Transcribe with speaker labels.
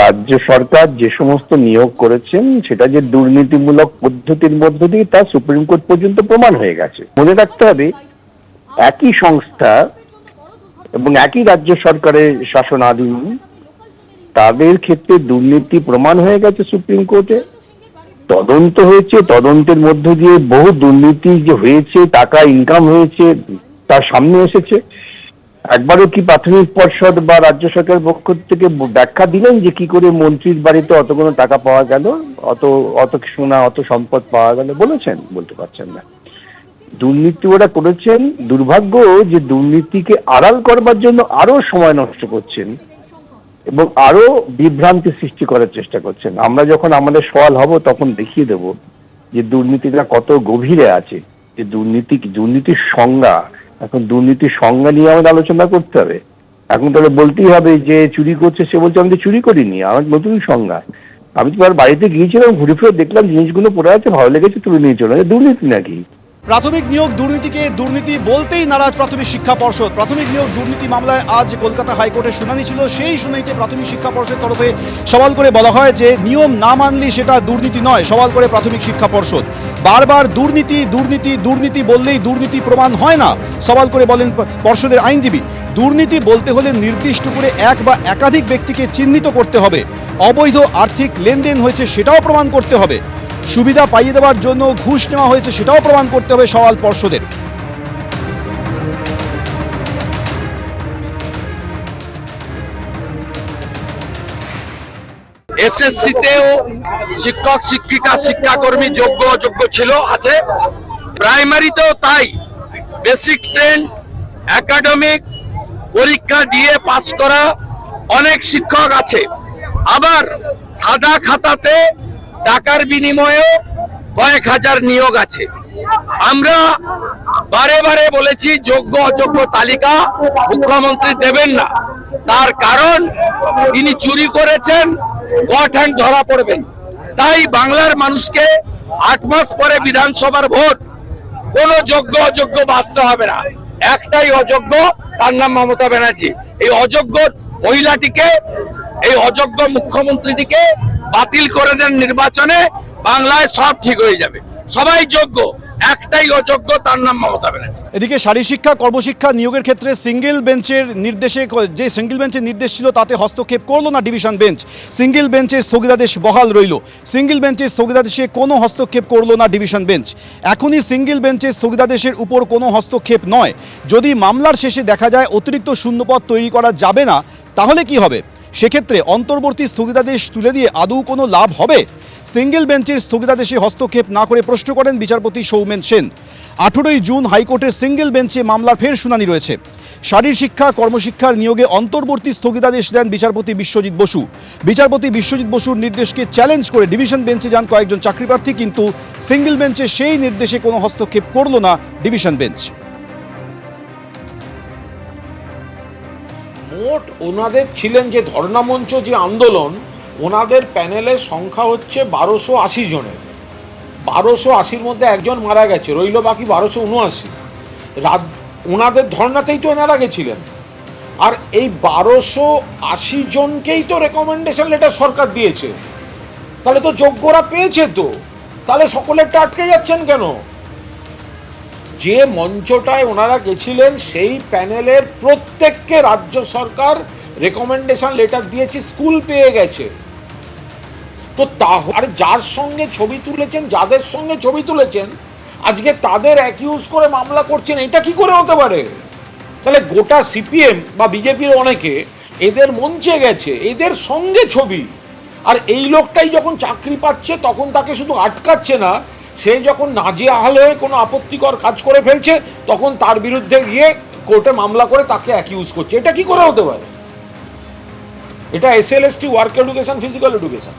Speaker 1: রাজ্য সরকার যে সমস্ত নিয়োগ করেছেন, সেটা যে দুর্নীতিমূলক পদ্ধতির মধ্য দিয়ে তা সুপ্রিম কোর্ট পর্যন্ত প্রমাণ হয়ে গেছে। মনে রাখতে হবে, একই সংস্থা এবং একই রাজ্য সরকারের শাসনাধীন, তাদের ক্ষেত্রে দুর্নীতি প্রমাণ হয়ে গেছে সুপ্রিম কোর্টে। তদন্ত হয়েছে, তদন্তের মধ্য দিয়ে বহু দুর্নীতি যে হয়েছে, টাকা ইনকাম হয়েছে তার সামনে এসেছে। একবারও কি প্রাথমিক পর্ষদ বা রাজ্য সরকারের পক্ষ থেকে ব্যাখ্যা দিলেন যে কি করে মন্ত্রীর বাড়িতে অত কোনো টাকা পাওয়া গেল? অত অত সোনা অত সম্পদ পাওয়া গেল বলেছেন, বলতে পারছেন না। দুর্নীতি ওরা করেছেন। দুর্ভাগ্য যে দুর্নীতিকে আড়াল করবার জন্য আরও সময় নষ্ট করছেন এবং আরও বিভ্রান্তি সৃষ্টি করার চেষ্টা করছেন। আমরা যখন আমাদের সওয়াল হব তখন দেখিয়ে দেব যে দুর্নীতিটা কত গভীরে আছে, যে দুর্নীতি, দুর্নীতির সংজ্ঞা এখন দুর্নীতির সংজ্ঞা নিয়ে আমাদের আলোচনা করতে হবে। এখন তাহলে বলতেই হবে যে চুরি করছে, সে বলছে, আমি তো চুরি করিনি, আমার নতুন সংজ্ঞা। আমি তোমার বাড়িতে গিয়েছিলাম, ঘুরে ফিরে দেখলাম জিনিসগুলো পড়ে আছে, ভালো লেগেছে, তুলে নিয়ে চলে। দুর্নীতি নাকি?
Speaker 2: প্রাথমিক নিয়োগ দুর্নীতিকে দুর্নীতি বলতেই নারাজ প্রাথমিক শিক্ষা পর্ষদ। প্রাথমিক নিয়োগ দুর্নীতি মামলায় আজ কলকাতা হাইকোর্টের শুনানি ছিল। সেই শুনানিতে প্রাথমিক শিক্ষা পর্ষদের তরফে সওয়াল করে বলা হয় যে, নিয়ম না মানলে সেটা দুর্নীতি নয়, সওয়াল করে প্রাথমিক শিক্ষা পর্ষদ। বারবার দুর্নীতি দুর্নীতি দুর্নীতি বললেই দুর্নীতি প্রমাণ হয় না, সওয়াল করে বলেন পর্ষদের আইনজীবী। দুর্নীতি বলতে হলে নির্দিষ্ট করে এক বা একাধিক ব্যক্তিকে চিহ্নিত করতে হবে। অবৈধ আর্থিক লেনদেন হয়েছে সেটাও প্রমাণ করতে হবে। সুবিধা পাইয়ে দেওয়ার জন্য ঘুষ নেওয়া হয়েছে সেটাও প্রমাণ করতে হবে সওয়াল পর্ষদের।
Speaker 3: এসএসসিতেও শিক্ষক, শিক্ষিকা, শিক্ষাকর্মী যোগ্য, অযোগ্য ছিল, আছে। প্রাইমারিতেও তাই। বেসিক ট্রেন্ড একাডেমিক পরীক্ষা দিয়ে পাস করা অনেক শিক্ষক আছে। আবার সাদা খাতাতে টাকার বিনিময়েও কয়েক হাজার নিয়োগ আছে। আমরা বারে বারে বলেছি, যোগ্য অযোগ্য তালিকা মুখ্যমন্ত্রী দেবেন না। তার কারণ, তিনি চুরি করেছেন, গট হ্যান্ড ধরা পড়বেন। তাই বাংলার মানুষকে আট মাস পরে বিধানসভার ভোট, কোন যোগ্য অযোগ্য বাঁচতে হবে না। একটাই অযোগ্য, তার নাম মমতা ব্যানার্জি। এই অযোগ্য মহিলাটিকে, এই অযোগ্য মুখ্যমন্ত্রীটিকে বাতিল করে দেন নির্বাচনে, বাংলায় সব ঠিক হয়ে যাবে। সবাই যোগ্য, একটাই অযোগ্য, তার নাম মমতা ব্যানার্জি।
Speaker 2: এদিকে শারীর শিক্ষা, কর্মশিক্ষা নিয়োগের ক্ষেত্রে সিঙ্গেল বেঞ্চের নির্দেশে, যে সিঙ্গেল বেঞ্চের নির্দেশ ছিল তাতে হস্তক্ষেপ করল না ডিভিশন বেঞ্চ। সিঙ্গেল বেঞ্চের স্থগিতাদেশ বহাল রইল। সিঙ্গেল বেঞ্চের স্থগিতাদেশে কোনো হস্তক্ষেপ করল না ডিভিশন বেঞ্চ। এখনই সিঙ্গেল বেঞ্চের স্থগিতাদেশের উপর কোনো হস্তক্ষেপ নয়। যদি মামলার শেষে দেখা যায় অতিরিক্ত শূন্যপদ তৈরি করা যাবে না, তাহলে কি হবে? সেক্ষেত্রে অন্তর্বর্তী স্থগিতাদেশ তুলে দিয়ে আদৌ কোনো লাভ হবে? সিঙ্গেল বেঞ্চের স্থগিতাদেশে হস্তক্ষেপ না করে প্রশ্ন করেন বিচারপতি সৌমেন সেন। আঠেরোই জুন হাইকোর্টের সিঙ্গেল বেঞ্চে মামলার ফের শুনানি রয়েছে। শারীর শিক্ষা, কর্মশিক্ষার নিয়োগে অন্তর্বর্তী স্থগিতাদেশ দেন বিচারপতি বিশ্বজিৎ বসু। বিচারপতি বিশ্বজিৎ বসুর নির্দেশকে চ্যালেঞ্জ করে ডিভিশন বেঞ্চে যান কয়েকজন চাকরিপ্রার্থী, কিন্তু সিঙ্গেল বেঞ্চে সেই নির্দেশে কোনো হস্তক্ষেপ করল না ডিভিশন বেঞ্চ।
Speaker 4: মোট ওনাদের ছিলেন যে ধর্ণামঞ্চ যে আন্দোলন, ওনাদের প্যানেলের সংখ্যা হচ্ছে বারোশো আশি জনের। বারোশো আশির মধ্যে একজন মারা গেছে, রইল বাকি বারোশো উনআশি। রাত, ওনাদের ধর্নাতেই তো এনারা গেছিলেন আর এই বারোশো আশি জনকেই তো রেকমেন্ডেশন লেটার সরকার দিয়েছে। তাহলে তো যোগ্যরা পেয়েছে তো। তাহলে সকলেরটা আটকে যাচ্ছেন কেন? যে মঞ্চটায় ওনারা গেছিলেন, সেই প্যানেলের প্রত্যেককে রাজ্য সরকার রেকমেন্ডেশন লেটার দিয়েছে স্কুল পেয়ে গেছে। তো তা আর যার সঙ্গে ছবি তুলেছেন, যাদের সঙ্গে ছবি তুলেছেন, আজকে তাদের অ্যাকিউজ করে মামলা করছেন, এটা কি করে হতে পারে? তাহলে গোটা সিপিএম বা বিজেপির অনেকে এদের মঞ্চে গেছে, এদের সঙ্গে ছবি। আর এই লোকটাই যখন চাকরি পাচ্ছে, তখন তাকে শুধু আটকাচ্ছে না সে যখন নাজেহাল হয়ে কোনো আপত্তিকর কাজ করে ফেলছে, তখন তার বিরুদ্ধে গিয়ে কোর্টে মামলা করে তাকে অ্যাকিউজ করছে। এটা কি করে হতে পারে? এটা S L S T work education physical education